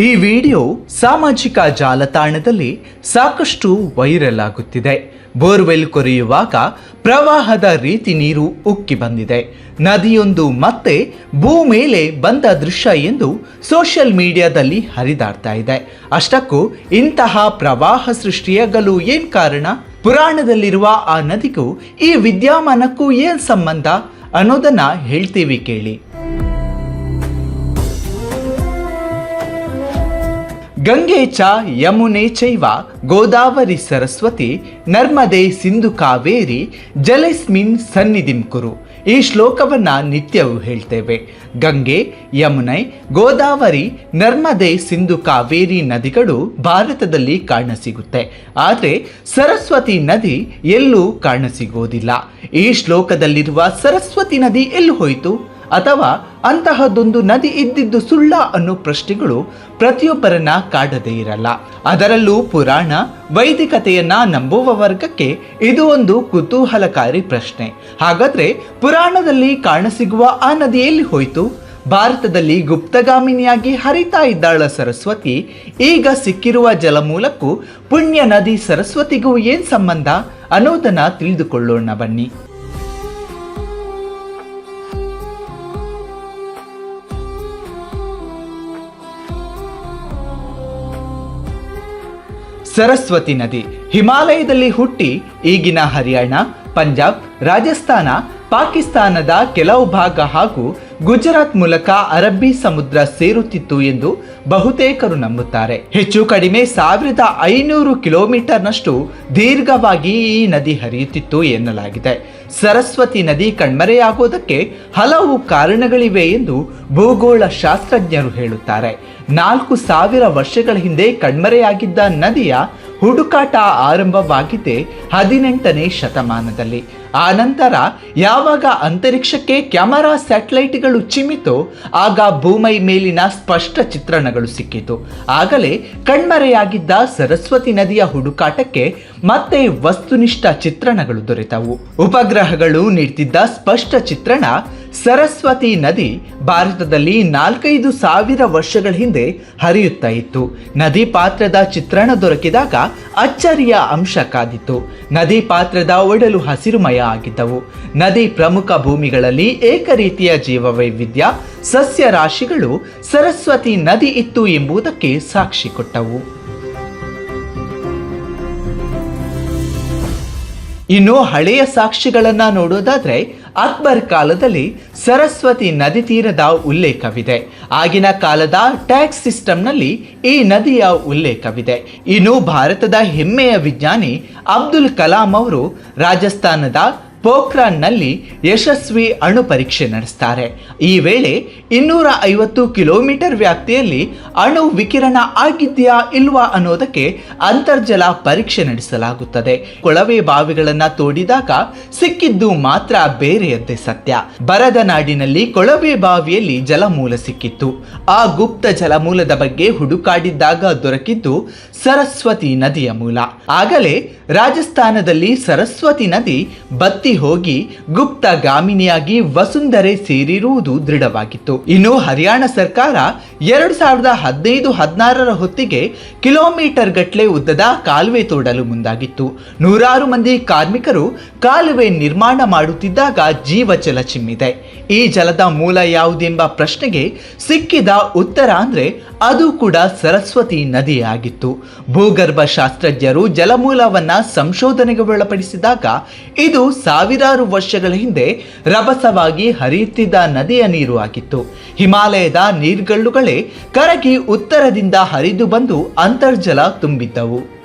ಈ ವಿಡಿಯೋ ಸಾಮಾಜಿಕ ಜಾಲತಾಣದಲ್ಲಿ ಸಾಕಷ್ಟು ವೈರಲ್ ಆಗುತ್ತಿದೆ. ಬೋರ್ವೆಲ್ ಕೊರೆಯುವಾಗ ಪ್ರವಾಹದ ರೀತಿ ನೀರು ಉಕ್ಕಿ ಬಂದಿದೆ. ನದಿಯೊಂದು ಮತ್ತೆ ಭೂ ಮೇಲೆ ಬಂದ ದೃಶ್ಯ ಎಂದು ಸೋಷಿಯಲ್ ಮೀಡಿಯಾದಲ್ಲಿ ಹರಿದಾಡ್ತಾ ಇದೆ. ಅಷ್ಟಕ್ಕೂ ಇಂತಹ ಪ್ರವಾಹ ಸೃಷ್ಟಿಯಾಗಲು ಏನ್ ಕಾರಣ? ಪುರಾಣದಲ್ಲಿರುವ ಆ ನದಿಗೂ ಈ ವಿದ್ಯಮಾನಕ್ಕೂ ಏನ್ ಸಂಬಂಧ? ಅನ್ನೋದನ್ನ ಹೇಳ್ತೀವಿ ಕೇಳಿ. ಗಂಗೆ ಚ ಯಮುನೆ ಚೈವ, ಗೋದಾವರಿ ಸರಸ್ವತಿ, ನರ್ಮದೆ ಸಿಂಧು ಕಾವೇರಿ, ಜಲೆಸ್ಮಿನ್ ಸನ್ನಿಧಿಂ ಕುರು. ಈ ಶ್ಲೋಕವನ್ನ ನಿತ್ಯವೂ ಹೇಳ್ತೇವೆ. ಗಂಗೆ, ಯಮುನೆ, ಗೋದಾವರಿ, ನರ್ಮದೆ ಸಿಂಧು ಕಾವೇರಿ ನದಿಗಳು ಭಾರತದಲ್ಲಿ ಕಾಣಸಿಗುತ್ತೆ. ಆದರೆ ಸರಸ್ವತಿ ನದಿ ಎಲ್ಲೂ ಕಾಣಸಿಗೋದಿಲ್ಲ. ಈ ಶ್ಲೋಕದಲ್ಲಿರುವ ಸರಸ್ವತಿ ನದಿ ಎಲ್ಲಿ ಹೋಯಿತು? ಅಥವಾ ಅಂತಹದ್ದೊಂದು ನದಿ ಇದ್ದಿದ್ದು ಸುಳ್ಳ ಅನ್ನೋ ಪ್ರಶ್ನೆಗಳು ಪ್ರತಿಯೊಬ್ಬರನ್ನ ಕಾಡದೇ ಇರಲ್ಲ. ಅದರಲ್ಲೂ ಪುರಾಣ, ವೈದಿಕತೆಯನ್ನ ನಂಬುವ ವರ್ಗಕ್ಕೆ ಇದು ಒಂದು ಕುತೂಹಲಕಾರಿ ಪ್ರಶ್ನೆ. ಹಾಗಾದ್ರೆ ಪುರಾಣದಲ್ಲಿ ಕಾಣಸಿಗುವ ಆ ನದಿಯಲ್ಲಿ ಹೋಯಿತು? ಭಾರತದಲ್ಲಿ ಗುಪ್ತಗಾಮಿನಿಯಾಗಿ ಹರಿತಾ ಇದ್ದಾಳ ಸರಸ್ವತಿ, ಈಗ ಸಿಕ್ಕಿರುವ ಜಲಮೂಲಕ್ಕೂ ಪುಣ್ಯ ನದಿ ಸರಸ್ವತಿಗೂ ಏನ್ ಸಂಬಂಧ ಅನ್ನೋದನ್ನ ತಿಳಿದುಕೊಳ್ಳೋಣ ಬನ್ನಿ. ಸರಸ್ವತಿ ನದಿ ಹಿಮಾಲಯದಲ್ಲಿ ಹುಟ್ಟಿ ಈಗಿನ ಹರಿಯಾಣ, ಪಂಜಾಬ್, ರಾಜಸ್ಥಾನ, ಪಾಕಿಸ್ತಾನದ ಕೆಲವು ಭಾಗ ಹಾಗೂ ಗುಜರಾತ್ ಮೂಲಕ ಅರಬ್ಬಿ ಸಮುದ್ರ ಸೇರುತ್ತಿತ್ತು ಎಂದು ಬಹುತೇಕರು ನಂಬುತ್ತಾರೆ. ಹೆಚ್ಚು ಕಡಿಮೆ ಸಾವಿರದ ಐನೂರು ಕಿಲೋಮೀಟರ್ನಷ್ಟು ದೀರ್ಘವಾಗಿ ಈ ನದಿ ಹರಿಯುತ್ತಿತ್ತು ಎನ್ನಲಾಗಿದೆ. ಸರಸ್ವತಿ ನದಿ ಕಣ್ಮರೆಯಾಗೋದಕ್ಕೆ ಹಲವು ಕಾರಣಗಳಿವೆ ಎಂದು ಭೂಗೋಳ ಶಾಸ್ತ್ರಜ್ಞರು ಹೇಳುತ್ತಾರೆ. ನಾಲ್ಕು ಸಾವಿರ ವರ್ಷಗಳ ಹಿಂದೆ ಕಣ್ಮರೆಯಾಗಿದ್ದ ನದಿಯ ಹುಡುಕಾಟ ಆರಂಭವಾಗಿದೆ ಹದಿನೆಂಟನೇ ಶತಮಾನದಲ್ಲಿ. ಆನಂತರ ಯಾವಾಗ ಅಂತರಿಕ್ಷಕ್ಕೆ ಕ್ಯಾಮರಾ ಸ್ಯಾಟಲೈಟ್ಗಳು ಚಿಮ್ಮಿತೋ ಆಗ ಭೂಮೈ ಮೇಲಿನ ಸ್ಪಷ್ಟ ಚಿತ್ರಣಗಳು ಸಿಕ್ಕಿತು. ಆಗಲೇ ಕಣ್ಮರೆಯಾಗಿದ್ದ ಸರಸ್ವತಿ ನದಿಯ ಹುಡುಕಾಟಕ್ಕೆ ಮತ್ತೆ ವಸ್ತುನಿಷ್ಠ ಚಿತ್ರಣಗಳು ದೊರೆತವು. ಉಪಗ್ರಹಗಳು ನೀಡ್ತಿದ್ದ ಸ್ಪಷ್ಟ ಚಿತ್ರಣ ಸರಸ್ವತಿ ನದಿ ಭಾರತದಲ್ಲಿ ನಾಲ್ಕೈದು ಸಾವಿರ ವರ್ಷಗಳ ಹಿಂದೆ ಹರಿಯುತ್ತಾ ಇತ್ತು. ನದಿ ಪಾತ್ರದ ಚಿತ್ರಣ ದೊರಕಿದಾಗ ಅಚ್ಚರಿಯ ಅಂಶ ಕಾದಿತ್ತು ನದಿ ಪಾತ್ರದ ಒಡಲು ಹಸಿರುಮಯ ಆಗಿದ್ದವು. ನದಿ ಪ್ರಮುಖ ಭೂಮಿಗಳಲ್ಲಿ ಏಕರೀತಿಯ ಜೀವವೈವಿಧ್ಯ ಸಸ್ಯ ರಾಶಿಗಳು ಸರಸ್ವತಿ ನದಿ ಇತ್ತು ಎಂಬುದಕ್ಕೆ ಸಾಕ್ಷಿ ಕೊಟ್ಟವು. ಇನ್ನು ಹಳೆಯ ಸಾಕ್ಷಿಗಳನ್ನ ನೋಡೋದಾದ್ರೆ ಅಕ್ಬರ್ ಕಾಲದಲ್ಲಿ ಸರಸ್ವತಿ ನದಿ ತೀರದ ಉಲ್ಲೇಖವಿದೆ. ಆಗಿನ ಕಾಲದ ಟ್ಯಾಕ್ಸ್ ಸಿಸ್ಟಮ್ನಲ್ಲಿ ಈ ನದಿಯ ಉಲ್ಲೇಖವಿದೆ. ಇನ್ನು ಭಾರತದ ಹೆಮ್ಮೆಯ ವಿಜ್ಞಾನಿ ಅಬ್ದುಲ್ ಕಲಾಂ ಅವರು ರಾಜಸ್ಥಾನದ ಪೋಖ್ರಾನ್ನಲ್ಲಿ ಯಶಸ್ವಿ ಅಣು ಪರೀಕ್ಷೆ ನಡೆಸ್ತಾರೆ. ಈ ವೇಳೆ ಇನ್ನೂರ ಐವತ್ತು ಕಿಲೋಮೀಟರ್ ವ್ಯಾಪ್ತಿಯಲ್ಲಿ ಅಣು ವಿಕಿರಣ ಆಗಿದೆಯಾ ಇಲ್ವಾ ಅನ್ನೋದಕ್ಕೆ ಅಂತರ್ಜಲ ಪರೀಕ್ಷೆ ನಡೆಸಲಾಗುತ್ತದೆ. ಕೊಳವೆ ಬಾವಿಗಳನ್ನು ತೋಡಿದಾಗ ಸಿಕ್ಕಿದ್ದು ಮಾತ್ರ ಬೇರೆಯದ್ದೇ ಸತ್ಯ. ಬರದ ನಾಡಿನಲ್ಲಿ ಕೊಳವೆ ಬಾವಿಯಲ್ಲಿ ಜಲಮೂಲ ಸಿಕ್ಕಿತ್ತು. ಆ ಗುಪ್ತ ಜಲಮೂಲದ ಬಗ್ಗೆ ಹುಡುಕಾಡಿದ್ದಾಗ ದೊರಕಿದ್ದು ಸರಸ್ವತಿ ನದಿಯ ಮೂಲ. ಆಗಲೇ ರಾಜಸ್ಥಾನದಲ್ಲಿ ಸರಸ್ವತಿ ನದಿ ಬತ್ತಿ ಹೋಗಿ ಗುಪ್ತ ಗಾಮಿನಿಯಾಗಿ ವಸುಂಧರೆ ಸೇರಿರುವುದು ದೃಢವಾಗಿತ್ತು. ಇನ್ನು ಹರಿಯಾಣ ಸರ್ಕಾರ ಎರಡು ಸಾವಿರದ ಹದಿನೈದು ಹದಿನಾರರ ಹೊತ್ತಿಗೆ ಕಿಲೋಮೀಟರ್ ಗಟ್ಟಲೆ ಉದ್ದದ ಕಾಲುವೆ ತೋಡಲು ಮುಂದಾಗಿತ್ತು. ನೂರಾರು ಮಂದಿ ಕಾರ್ಮಿಕರು ಕಾಲುವೆ ನಿರ್ಮಾಣ ಮಾಡುತ್ತಿದ್ದಾಗ ಜೀವಜಲ ಚಿಮ್ಮಿದೆ. ಈ ಜಲದ ಮೂಲ ಯಾವುದೆಂಬ ಪ್ರಶ್ನೆಗೆ ಸಿಕ್ಕಿದ ಉತ್ತರ ಅಂದರೆ ಅದು ಕೂಡ ಸರಸ್ವತಿ ನದಿಯಾಗಿತ್ತು. ಭೂಗರ್ಭ ಶಾಸ್ತ್ರಜ್ಞರು ಜಲಮೂಲವನ್ನ ಸಂಶೋಧನೆಗೆ ಒಳಪಡಿಸಿದಾಗ ಇದು ಸಾವಿರಾರು ವರ್ಷಗಳ ಹಿಂದೆ ರಭಸವಾಗಿ ಹರಿಯುತ್ತಿದ್ದ ನದಿಯ ನೀರು ಆಗಿತ್ತು. ಹಿಮಾಲಯದ ನೀರ್ಗಳ್ಳುಗಳೇ ಕರಗಿ ಉತ್ತರದಿಂದ ಹರಿದು ಬಂದು ಅಂತರ್ಜಲ ತುಂಬಿದ್ದವು.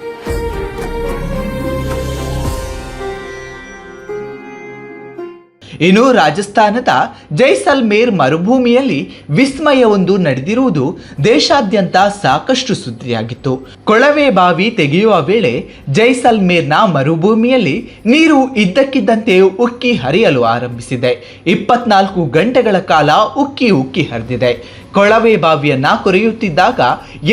ಇನ್ನು ರಾಜಸ್ಥಾನದ ಜೈಸಲ್ಮೇರ್ ಮರುಭೂಮಿಯಲ್ಲಿ ವಿಸ್ಮಯವೊಂದು ನಡೆದಿರುವುದು ದೇಶಾದ್ಯಂತ ಸಾಕಷ್ಟು ಸುದ್ದಿಯಾಗಿತ್ತು. ಕೊಳವೆ ಬಾವಿ ತೆಗೆಯುವ ವೇಳೆ ಜೈಸಲ್ಮೇರ್ನ ಮರುಭೂಮಿಯಲ್ಲಿ ನೀರು ಇದ್ದಕ್ಕಿದ್ದಂತೆ ಉಕ್ಕಿ ಹರಿಯಲು ಆರಂಭಿಸಿದೆ. ಇಪ್ಪತ್ನಾಲ್ಕು ಗಂಟೆಗಳ ಕಾಲ ಉಕ್ಕಿ ಉಕ್ಕಿ ಹರಿದಿದೆ. ಕೊಳವೆ ಬಾವಿಯನ್ನ ಕೊರೆಯುತ್ತಿದ್ದಾಗ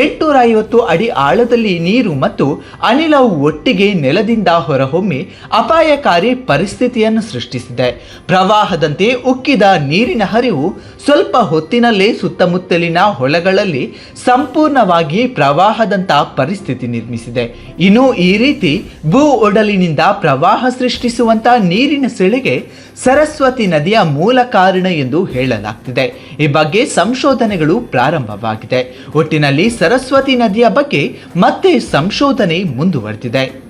ಎಂಟುನೂರ ಐವತ್ತು ಅಡಿ ಆಳದಲ್ಲಿ ನೀರು ಮತ್ತು ಅನಿಲವು ಒಟ್ಟಿಗೆ ನೆಲದಿಂದ ಹೊರಹೊಮ್ಮಿ ಅಪಾಯಕಾರಿ ಪರಿಸ್ಥಿತಿಯನ್ನು ಸೃಷ್ಟಿಸಿದೆ. ಪ್ರವಾಹದಂತೆ ಉಕ್ಕಿದ ನೀರಿನ ಹರಿವು ಸ್ವಲ್ಪ ಹೊತ್ತಿನಲ್ಲೇ ಸುತ್ತಮುತ್ತಲಿನ ಹೊಳೆಗಳಲ್ಲಿ ಸಂಪೂರ್ಣವಾಗಿ ಪ್ರವಾಹದಂತ ಪರಿಸ್ಥಿತಿ ನಿರ್ಮಿಸಿದೆ. ಇನ್ನು ಈ ರೀತಿ ಭೂ ಒಡಲಿನಿಂದ ಪ್ರವಾಹ ಸೃಷ್ಟಿಸುವಂತ ನೀರಿನ ಸೆಳೆಗೆ ಸರಸ್ವತಿ ನದಿಯ ಮೂಲ ಕಾರಣ ಎಂದು ಹೇಳಲಾಗ್ತಿದೆ. ಈ ಬಗ್ಗೆ ಸಂಶೋಧನೆಗಳು ಪ್ರಾರಂಭವಾಗಿದೆ. ಒಟ್ಟಿನಲ್ಲಿ ಸರಸ್ವತಿ ನದಿಯ ಬಗ್ಗೆ ಮತ್ತೆ ಸಂಶೋಧನೆ ಮುಂದುವರೆದಿದೆ.